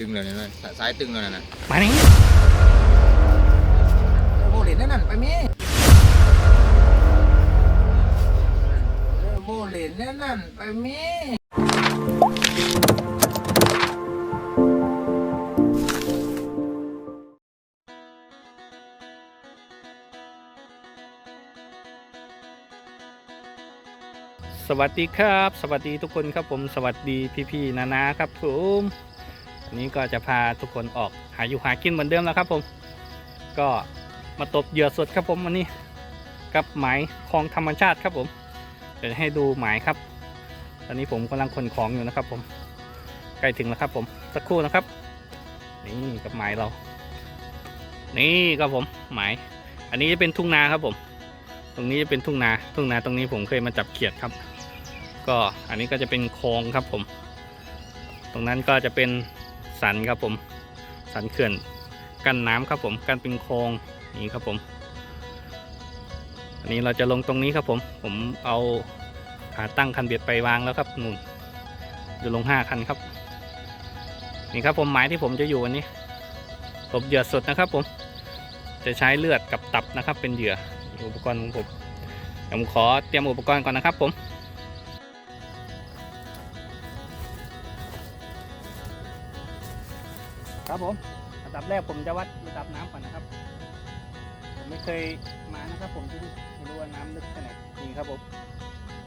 ดึงเลยนะสายซ้ายตึงเลยนะมานี่โมเลนนั่นไปมีโมเลนนั่นไปมีสวัสดีครับ สวัสดีทุกคนครับผมสวัสดีพี่ๆนานาครับผมวั นี้ก็จะพาทุกคนออกหาอยู่หากินเหมือนเดิมแล้วครับผม ก็มาตบเหยื่อสดครับผมวันนี้ กับหมายคลองธรรมชาติครับผมเดี๋ยวให้ดูหมายครับ ตอนนี้ผมกำลังขนของอยู่นะครับผมใกล้ถึงแล้วครับผมสักครู่นะครับ นี่กับหมายเรา นี่ครับผมหมาย อันนี้จะเป็นทุ่งนาครับผม ตรงนี้จะเป็นทุ่งนาทุ่งนาตรงนี้ผมเคยมาจับเขียดครับ ก็อันนี้ก็จะเป็นคลองครับผม ตรงนั้นก็จะเป็น สันครับผมสันเขื่อนกันน้ำครับผมกันเป็นคลองนี่ครับผม อันนี้เราจะลงตรงนี้ครับผม ผมเอาขาตั้งคันเบ็ดไปวางแล้วครับนู่นจะลงห้าคันครับ นี่ครับผมหมายที่ผมจะอยู่วันนี้ตบเหยื่อสดนะครับผม จะใช้เลือดกับตับนะครับ เป็นเหยื่ออุปกรณ์ของผมผมขอเตรียมอุปกรณ์ก่อนนะครับผม ครับผมอันดับแรกผมจะวัดระดับน้ำก่อนนะครับ ผมไม่เคยมานะครับ ผมที่ไม่รู้ว่าน้ำลึกแค่ไหนนี่ครับผม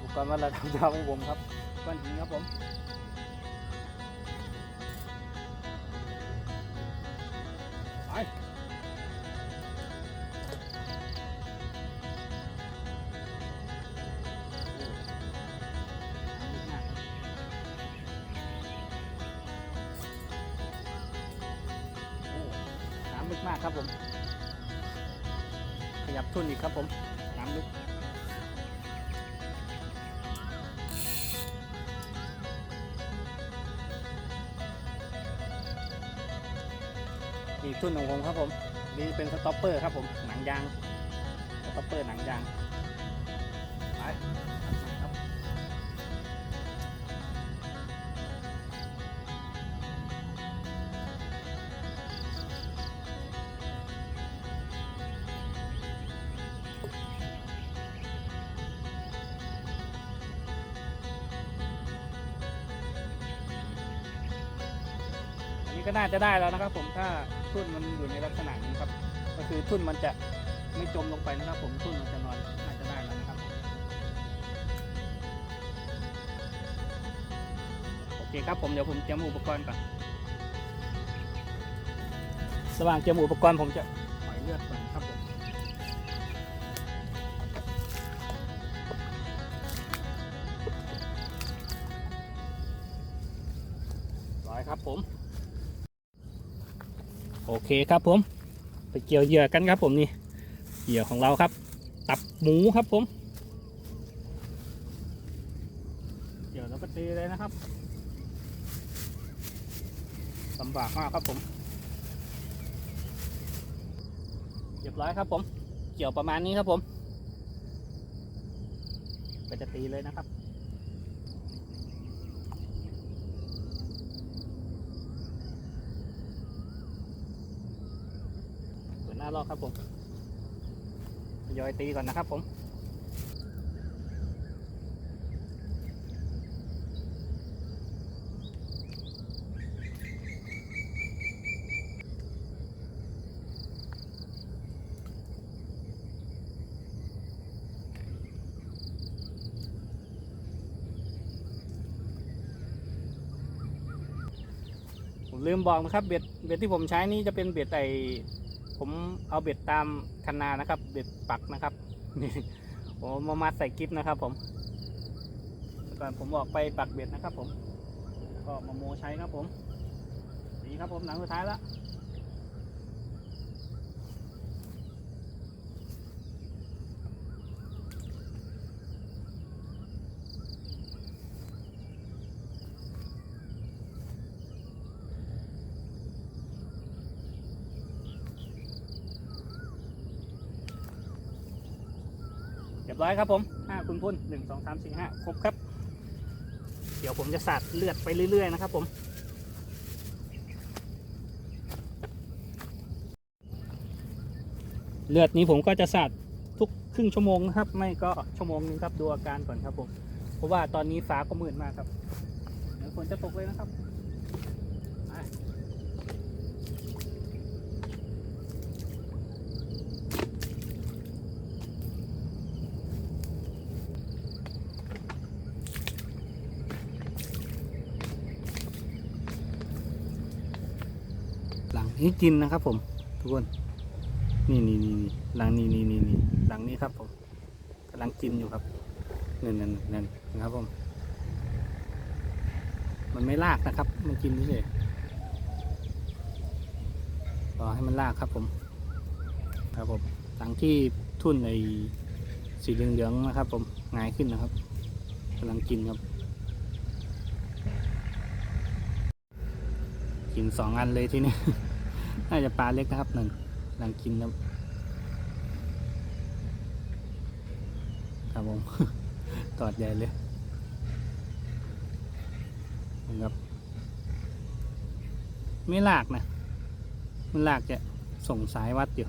อุปกรณ์วัดระดับน้ำของผมครับก้อนหินครับผม อีกทุ่นของผมครับผมนี่เป็นสต็อปเปอร์ครับผมหนังยางสต็อปเปอร์หนังยาง ก็น่าจะได้แล้วนะครับ ผมถ้าทุ่นมันอยู่ในลักษณะนี้ครับ ก็คือทุ่นมันจะไม่จมลงไปนะครับ ผมทุ่นมันจะนอนน่าจะได้แล้วนะครับ โอเคครับผมเดี๋ยวผมเตรียมอุปกรณ์ก่อนระหว่างเตรียมอุปกรณ์ผมจะปล่อยเลือดก่อนครับผมร้อยครับผม โอเคครับผม ไปเกี่ยวเหยื่อกันครับผมนี่เหยื่อของเราครับ ตับหมูครับผม เกี่ยวแล้วก็ตีเลยนะครับลำบากมากครับผมเรียบร้อยครับผม เกี่ยวประมาณนี้ครับผม ก็จะตีเลยนะครับ เปิด ห้ารอบครับผมทยอยตีก่อนนะครับผมผมลืมบอกนะครับเบ็ดเบ็ดที่ผมใช้นี่จะเป็นเบ็ดไอ ผมเอาเบ็ดตามคันนานะครับ เบ็ดปักนะครับนี่ผมเอามามัดใส่กิฟนะครับ ผมก่อนผมออกไปปักเบ็ดนะครับ ผม ก็มาโมใช้ครับผมนี่ครับผมหนังสุดท้ายแล้ว ยบร้อยครับผมห้าคุณพุ่นหนึ่งสองสามสี่ห้าครบครับ เดี๋ยวผมจะสาดเลือดไปเรื่อยๆนะครับผมเลือดนี้ผมก็จะสาดทุกครึ่งชั่วโมงนะครับ ไม่ก็ชั่วโมงนึงครับดูอาการก่อนครับผม เพราะว่าตอนนี้ฟ้าก็มืดมากครับฝนจะตกเลยนะครับ หลังนี้กินนะครับ ผม ทุกคน นี่นี่นี่นี่หลังนี้นี่นี่นี่หลังนี้ครับ ผมกำลังกินอยู่ครับนั่นนั่นนั่นนะครับ ผม มันไม่ลากนะครับ มันกินเฉยรอให้มันลากครับ ผม ครับผมหลังที่ทุ่นในสีเหลืองๆนะครับ ผมงายขึ้นนะครับกำลังกินครับ กินสองอันเลยทีนี้ น่าจะปลาเล็กนะครับหนั่นกำลังกินครับครับผมตอดใหญ่เลยนะครับ ไม่ลากนะ มันลากจะส่งสายวัดอยู่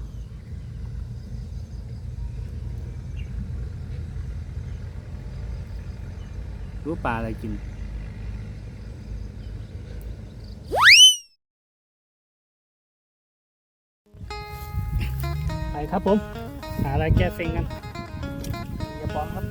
รู้ปลาอะไรกิน ครับผม หาอะไรแก้เซ็งกันอย่าปอมครับ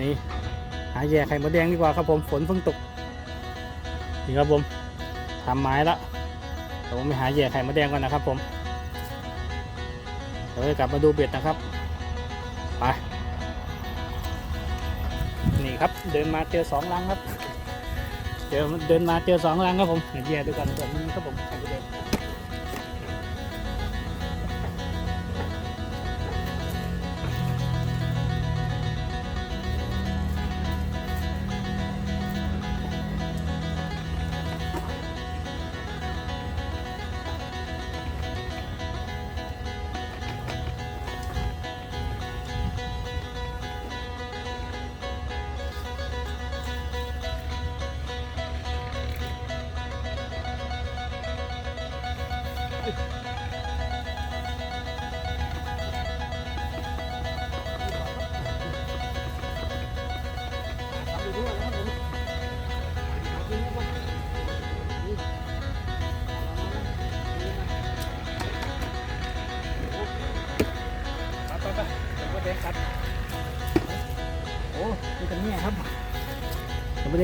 นี่หาแย่ไข่มดแดงดีกว่าครับผมฝนเพิ่งตกนี่ครับผมทำไม้ละเดี๋ยวผมไปหาแย่ไข่มดแดงก่อนนะครับผมเดี๋ยวกลับมาดูเบ็ดนะครับไปนี่ครับเดินมาเจอสองรังครับ เจอเดินมาเจอสองรังครับผมแย่ดูก่อนแบบนี้ครับผม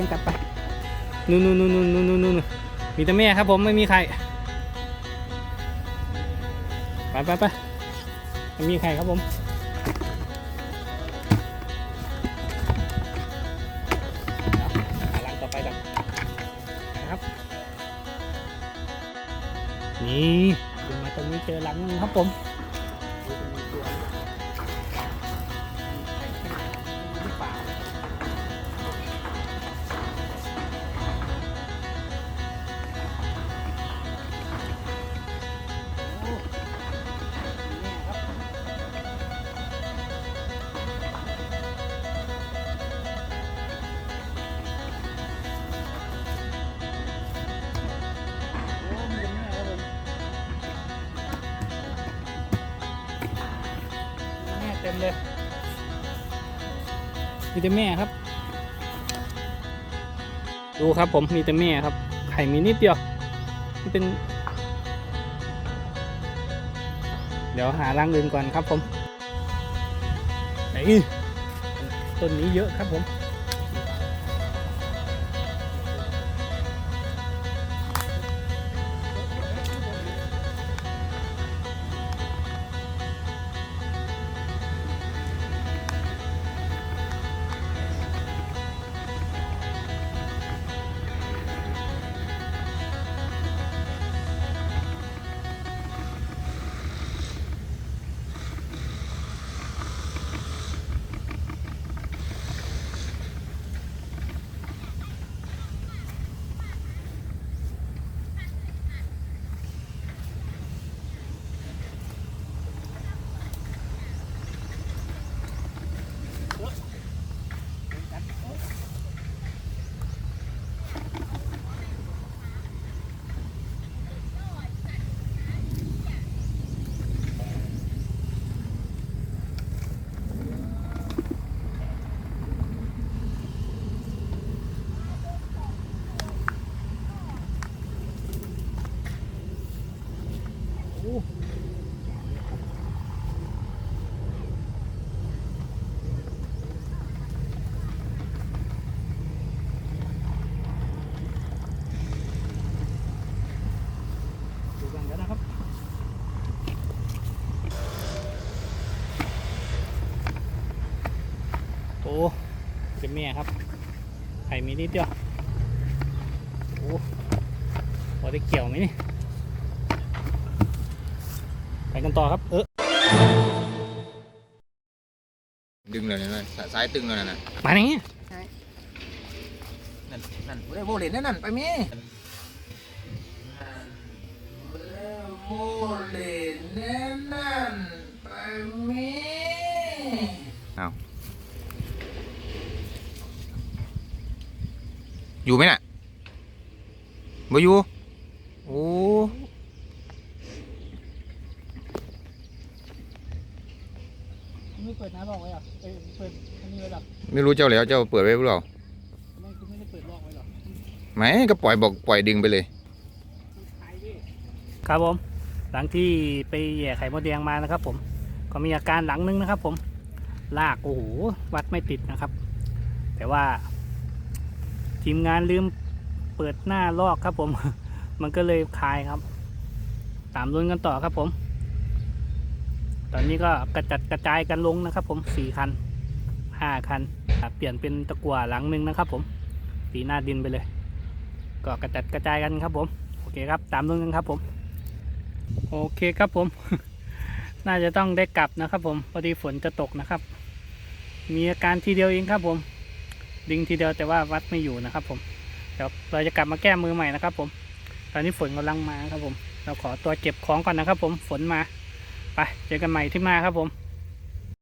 นกัดไปนู่นนู่นนู่นนู่นนู่นนู่นมีแต่แม่ครับผมไม่มีใครไปไปไปไม่มีใครครับผมเอาหารังต่อไปกันนะครับ นี่มาตรงนี้เจอรังหนึงครับผม ม่เต็มเลยมีแต่แม่ครับ ดูครับผมมีแต่แม่ครับ ไข่มีนิดเดียวมันเป็น เดี๋ยวหารังอื่นก่อนครับผมไหนต้นนี้เยอะครับผม มีนิดเดียวโอ้พอได้เกี่ยวไหมนี่ไปกันต่อครับ เออดึงเลยนะสซ้ายตึงเลยนะมาอย่างงี้นั่นนั่นบ่ได้โบเล่นนั่นนั่นไปมีบ่ได้โบเล่นนั่นนั่นไปมีอ ยู่ไหมน่ะบ่อยู่ โอ้ไม่เปิดน้ำลอกไว้หรอเอ้ยเปิดอันนี้ไว้หรอไม่รู้เจ้าแล้วเจ้าเปิดไว้หรือเปล่าไม่คุณไม่ได้เปิดลอกไว้หรอไม่ก็ปล่อยบอกปล่อยดึงไปเลยครับผม หลังที่ไปแย่ไข่มดแดงมานะครับ ผม ก็มีอาการหลังนึงนะครับ ผม ลากโอ้โหวัดไม่ติดนะครับ แต่ว่า ทีมงานลืมเปิดหน้าลอกครับผม มันก็เลยคายครับ ตามลุ้นกันต่อครับผม ตอนนี้ก็กระจัดกระจายกันลงนะครับ ผมสี่คันห้าคัน เปลี่ยนเป็นตะกั่วหลังหนึ่งนะครับ ผมตีหน้าดินไปเลย ก็กระจัดกระจายกันครับ ผม โอเคครับ ตามลุ้นกันครับ ผม โอเคครับผม น่าจะต้องได้กลับนะครับ ผมพอดีฝนจะตกนะครับ มีอาการทีเดียวเองครับผม ดิงทีเดียวแต่ว่าวัดไม่อยู่นะครับผมเดี๋ยวเราจะกลับมาแก้มือใหม่นะครับ ผม ตอนนี้ฝนกำลังมาครับผม เราขอตัวเก็บของก่อนนะครับ ผมฝนมาไปเจอกันใหม่ที่มาครับผม